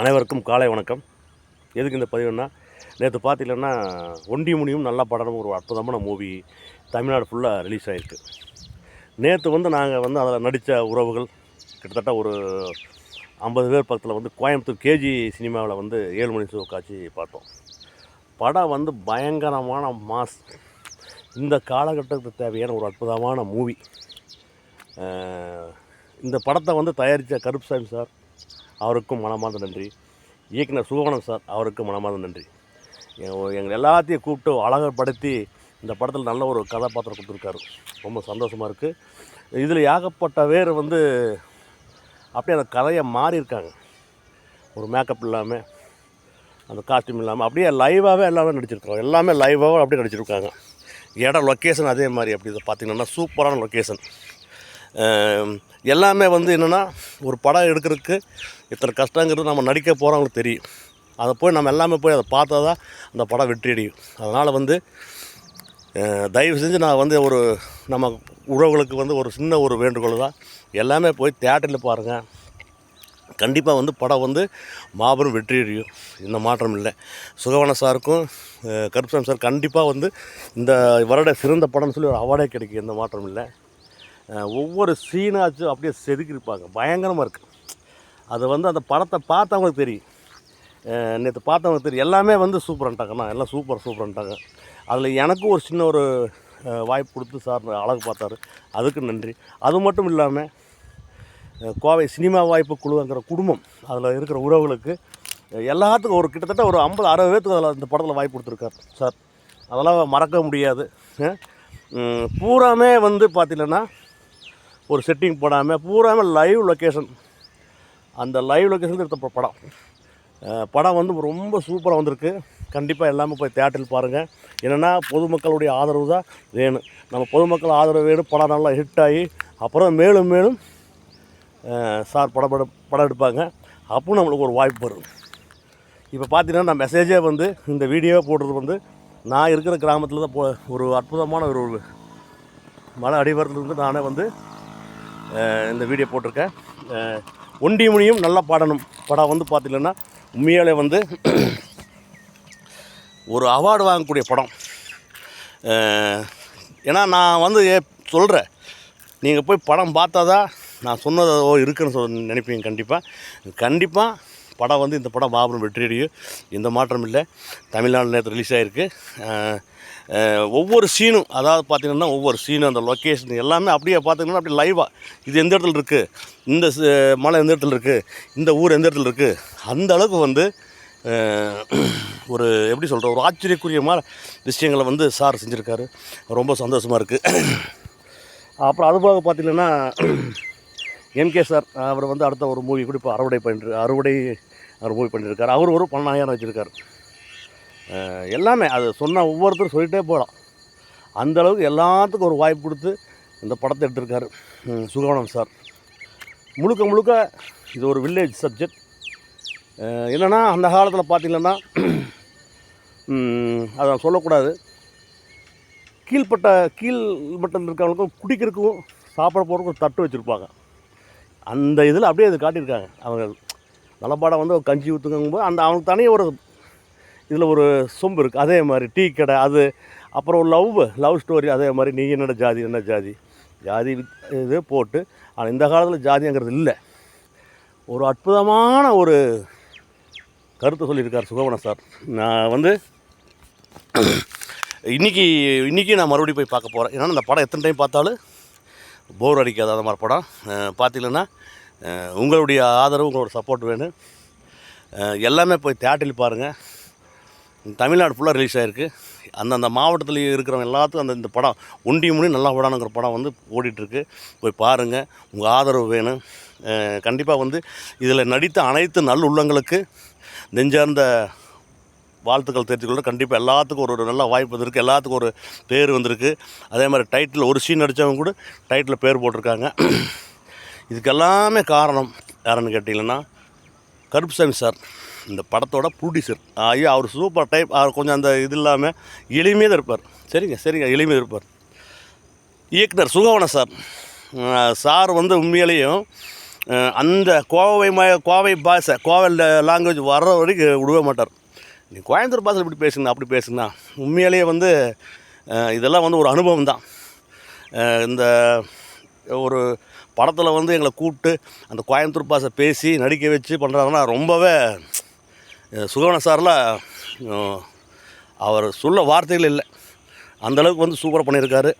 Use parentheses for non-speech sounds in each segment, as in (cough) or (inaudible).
அனைவருக்கும் காலை வணக்கம். எதுக்கு இந்த பதிவுன்னா நேற்று பார்த்தீங்கன்னா ஒண்டி முனியும் நல்லா படம் ஒரு அற்புதமான மூவி தமிழ்நாடு ஃபுல்லாக ரிலீஸ் ஆகிருக்கு நேற்று வந்து நாங்கள் வந்து அதில் நடித்த உறவுகள் கிட்டத்தட்ட ஒரு ஐம்பது பேர் பக்கத்தில் வந்து கோயம்புத்தூர் கேஜி சினிமாவில் வந்து ஏழு மணி காட்சி பார்த்தோம். படம் வந்து பயங்கரமான மாஸ் இந்த காலகட்டத்துக்கு தேவையான ஒரு அற்புதமான மூவி இந்த படத்தை வந்து தயாரித்த கருப்சாமி சார் அவருக்கும் மனமார்ந்த நன்றி. இயக்குனர் சுகவனம் சார் அவருக்கும் மனமார்ந்த நன்றி. எங்களை எல்லாத்தையும் கூப்பிட்டு அழகப்படுத்தி இந்த படத்தில் நல்ல ஒரு கதாபாத்திரம் கொடுத்துருக்காரு. ரொம்ப சந்தோஷமாக இருக்குது இதில் ஏகப்பட்ட பேர் வந்து அப்படியே அந்த கதையை மாறியிருக்காங்க. ஒரு மேக்கப் இல்லாமல் அந்த காஸ்டியூம் இல்லாமல் அப்படியே லைவாகவே எல்லாமே நடிச்சிருக்காங்க. எல்லாமே லைவாக அப்படியே நடிச்சிருக்காங்க. இடம் லொக்கேஷன் அதே மாதிரி அப்படி இதை பார்த்திங்கன்னா சூப்பரான லொக்கேஷன் எல்லாமே வந்து என்னென்னா ஒரு படம் எடுக்கிறதுக்கு இத்தனை கஷ்டங்கிறது நம்ம நடிக்க போகிறவங்களுக்கு தெரியும். அதை போய் நம்ம எல்லாமே போய் அதை பார்த்தா தான் அந்த படம் வெற்றி அடையும். அதனால் வந்து தயவு செஞ்சு நான் வந்து ஒரு நம்ம உறவுகளுக்கு வந்து ஒரு சின்ன ஒரு வேண்டுகோள் தான். எல்லாமே போய் தேட்டரில் பாருங்கள் கண்டிப்பாக வந்து படம் வந்து மாபெரும் வெற்றி அடையும். இந்த மாற்றம் இல்லை. சுகவன சாருக்கும் அஹ், கருப்பசாமி சார் கண்டிப்பாக வந்து இந்த வருட சிறந்த படம்னு சொல்லி ஒரு அவார்டே கிடைக்கும். எந்த மாற்றம் இல்லை. ஒவ்வொரு சீனாச்சும் அப்படியே செதுக்கியிருப்பாங்க. பயங்கரமாக இருக்குது அது வந்து அந்த படத்தை பார்த்தவங்களுக்கு தெரியும். நேற்று பார்த்தவங்களுக்கு தெரியும். எல்லாமே வந்து சூப்பர்ன்ட்டாங்கண்ணா எல்லாம் சூப்பர் சூப்பர்ன்ட்டாங்க அதில் எனக்கும் ஒரு சின்ன ஒரு வாய்ப்பு கொடுத்து சார் அழகு பார்த்தாரு. அதுக்கு நன்றி. அது மட்டும் இல்லாமல் கோவை சினிமா வாய்ப்பு குழுங்கிற குடும்பம் அதில் இருக்கிற உறவுகளுக்கு எல்லாத்துக்கும் ஒரு கிட்டத்தட்ட ஒரு ஐம்பது அறுபது பேர்த்துக்கு அதில் இந்த படத்தில் வாய்ப்பு கொடுத்துருக்காரு சார். அதெல்லாம் மறக்க முடியாது. பூராமே வந்து பார்த்தீங்கன்னா ஒரு செட்டிங் போடாமல் பூராமே லைவ் லொக்கேஷன் அந்த லைவ் லொக்கேஷன் எடுத்த படம். படம் வந்து ரொம்ப சூப்பராக வந்திருக்கு. கண்டிப்பாக எல்லாமே போய் தேட்டரில் பாருங்கள் என்னென்னா பொதுமக்களுடைய ஆதரவு தான் வேணும். நம்ம பொதுமக்கள் ஆதரவு வேணும். படம் நல்லா ஹிட் ஆகி அப்புறம் மேலும் மேலும் சார் படம் படம் படம் எடுப்பாங்க. அப்போ நம்மளுக்கு ஒரு வாய்ப்பு வரும். இப்போ பார்த்தீங்கன்னா நான் மெசேஜே வந்து இந்த வீடியோவை போடுறது வந்து நான் இருக்கிற கிராமத்தில் தான் போ ஒரு அற்புதமான ஒரு மலை அடிவாரத்துலேருந்து நானே வந்து இந்த வீடியோ போட்டிருக்கேன் அஹ் நல்லா பாடணும். படம் வந்து பார்த்தீங்கன்னா உண்மையாலே வந்து ஒரு அவார்டு வாங்கக்கூடிய படம். ஏன்னா நான் வந்து சொல்கிறேன் நீங்கள் போய் படம் பார்த்தா தான் நான் சொன்னதோ இருக்குன்னு சொல் நினைப்பீங்க கண்டிப்பாக கண்டிப்பாக படம் வந்து இந்த படம் மாபெரும் வெற்றி அடையும் எந்த மாற்றம் இல்லை. தமிழ்நாடு நேற்று ரிலீஸ் ஆகிருக்கு ஒவ்வொரு சீனும் அதாவது பார்த்தீங்கன்னா ஒவ்வொரு சீனும் அந்த லொக்கேஷன் எல்லாமே அப்படியே பார்த்தீங்கன்னா அப்படியே லைவாக இது எந்த இடத்துல இருக்குது இந்த மலை எந்த இடத்துல இருக்குது இந்த ஊர் எந்த இடத்துல இருக்குது அந்த அளவுக்கு வந்து ஒரு எப்படி சொல்கிற ஒரு ஆச்சரியக்குரியமான விஷயங்களை வந்து சார் செஞ்சுருக்காரு. ரொம்ப சந்தோஷமாக இருக்குது அப்புறம் அதுபோக பார்த்திங்கன்னா எம்கே சார் அவர் வந்து அடுத்த ஒரு மூவி கூட இப்போ அறுவடை பண்ணிட்டு அறுவடை அவர் மூவி பண்ணியிருக்காரு அவர் ஒரு பன்னெண்டாயிரம் வச்சுருக்கார். எல்லாமே அது சொன்ன ஒவ்வொருத்தரும் சொல்லிகிட்டே போகலாம் அந்த அளவுக்கு எல்லாத்துக்கும் ஒரு வாய்ப்பு கொடுத்து இந்த படத்தை எடுத்திருக்காரு சுகவனம் சார். முழுக்க முழுக்க இது ஒரு வில்லேஜ் சப்ஜெக்ட் என்னென்னா அந்த காலத்தில் பார்த்திங்கன்னா (clears throat) அதை சொல்லக்கூடாது. கீழ்ப்பட்ட கீழ் மட்டத்தில் இருக்கிறவங்களுக்கும் குடிக்கிறதுக்கும் சாப்பிட போகிறதுக்கும் தட்டு வச்சுருப்பாங்க. அந்த இதில் அப்படியே அது காட்டியிருக்காங்க. அவங்க நலப்பாடம் வந்து ஒரு கஞ்சி ஊற்றுங்கும்போது அந்த அவனுக்கு தனியாக ஒரு இதில் ஒரு சொம்பு இருக்குது அதே மாதிரி டீ கடை அது அப்புறம் ஒரு லவ் லவ் ஸ்டோரி அதே மாதிரி நீ என்னோட ஜாதி என்ன ஜாதி? ஜாதி இது போட்டு ஆனால் இந்த காலத்தில் ஜாதிங்கிறது இல்லை. ஒரு அற்புதமான ஒரு கருத்து சொல்லியிருக்கார் சுகவன சார். நான் வந்து இன்றைக்கி இன்றைக்கி நான் மறுபடியும் போய் பார்க்க போகிறேன் ஏன்னா இந்த படம் எத்தனை டைம் பார்த்தாலும் போர் அடிக்காத அந்த மாதிரி படம். பார்த்தீங்கன்னா உங்களுடைய ஆதரவு உங்களோட சப்போர்ட் வேணும். எல்லாமே போய் தேட்டரில் பாருங்கள் தமிழ்நாடு ஃபுல்லாக ரிலீஸ் ஆகிருக்கு அந்தந்த மாவட்டத்தில் இருக்கிறவங்க எல்லாத்துக்கும் அந்த இந்த படம் ஒண்டி முனி நல்லா விடானுங்கிற படம் வந்து ஓடிட்டுருக்கு. போய் பாருங்கள் உங்கள் ஆதரவு வேணும். கண்டிப்பாக வந்து இதில் நடித்த அனைத்து நல்ல உள்ளங்களுக்கு நெஞ்சார்ந்த வாழ்த்துக்கள் தெரிஞ்சுக்கொள்ள கண்டிப்பாக எல்லாத்துக்கும் ஒரு ஒரு நல்ல வாய்ப்பு வந்திருக்கு. எல்லாத்துக்கும் ஒரு பேர் வந்திருக்கு. அதே மாதிரி டைட்டில் ஒரு சீன் நடித்தவங்க கூட டைட்டில் பேர் போட்டிருக்காங்க. (clears throat) இதுக்கு எல்லாமே காரணம் யாருன்னு கேட்டிங்கன்னா கருப்புசாமி சார் இந்த படத்தோட ப்ரொடியூசர் ஐயோ அவர் சூப்பர் டைப் அவர் கொஞ்சம் அந்த இது இல்லாமல் எளிமையாக தான் இருப்பார். சரிங்க சரிங்க. எளிமையாக இருப்பார். இயக்குனர் சுகவன சார் சார் வந்து உண்மையிலேயும் அந்த கோவை ம கோவை பாஷை கோவை லாங்குவேஜ் வர்ற வரைக்கும் விடவே மாட்டார். நீ கோயம்புத்தூர் பாசல் இப்படி பேசுங்க அப்படி பேசுங்கண்ணா உண்மையிலேயே வந்து இதெல்லாம் வந்து ஒரு அனுபவம் தான் இந்த ஒரு படத்தில் வந்து எங்களை கூப்பிட்டு அந்த கோயம்புத்தூர் பாசை பேசி நடிக்க வச்சு பண்ணுறாங்கன்னா ரொம்பவே சுகவன சாரில் அவர் சொல்ல வார்த்தைகள் இல்லை. அந்தளவுக்கு வந்து சூப்பராக பண்ணியிருக்காரு.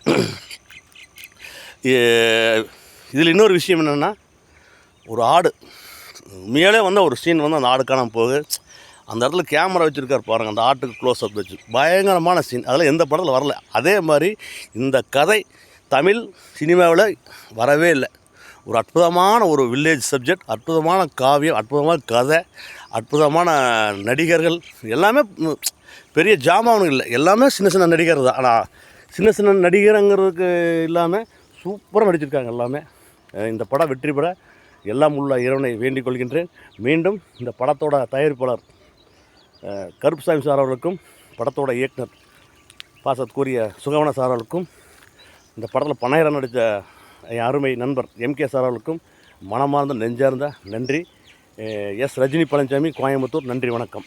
இதில் இன்னொரு விஷயம் என்னென்னா ஒரு ஆடு. உண்மையாலே வந்து ஒரு சீன் வந்து அந்த ஆடு காணாமல் போகுது அந்த இடத்துல கேமரா வச்சுருக்காரு பாருங்கள் அந்த ஆட்டுக்கு க்ளோஸ் அப் வச்சு. பயங்கரமான சீன் அதெல்லாம் எந்த படத்தில் வரல. அதே மாதிரி இந்த கதை தமிழ் சினிமாவில் வரவே இல்லை. ஒரு அற்புதமான ஒரு வில்லேஜ் சப்ஜெக்ட் அற்புதமான காவியம் அற்புதமான கதை அற்புதமான நடிகர்கள் எல்லாமே பெரிய ஜாமானும் இல்லை. எல்லாமே சின்ன சின்ன நடிகர் தான். ஆனால் சின்ன சின்ன நடிகருங்கிறதுக்கு இல்லாமல் சூப்பராக நடிச்சிருக்காங்க எல்லாமே. இந்த படம் வெற்றி பெற எல்லாம் உள்ள இறைவனை வேண்டிக் கொள்கின்றேன். மீண்டும் இந்த படத்தோட தயாரிப்பாளர் கருப்புசாமி சார் அவர்களுக்கும் படத்தோட இயக்குனர் பாசத்துக்குரிய சுகவன சார் அவர்களுக்கும் இந்த படத்தில் பனையரம் நடித்த என் அருமை நண்பர் எம்கே சார் அவர்களுக்கும் மனமார்ந்த நெஞ்சார்ந்த நன்றி. எஸ் ரஜினி பழனிசாமி கோயம்புத்தூர் நன்றி வணக்கம்.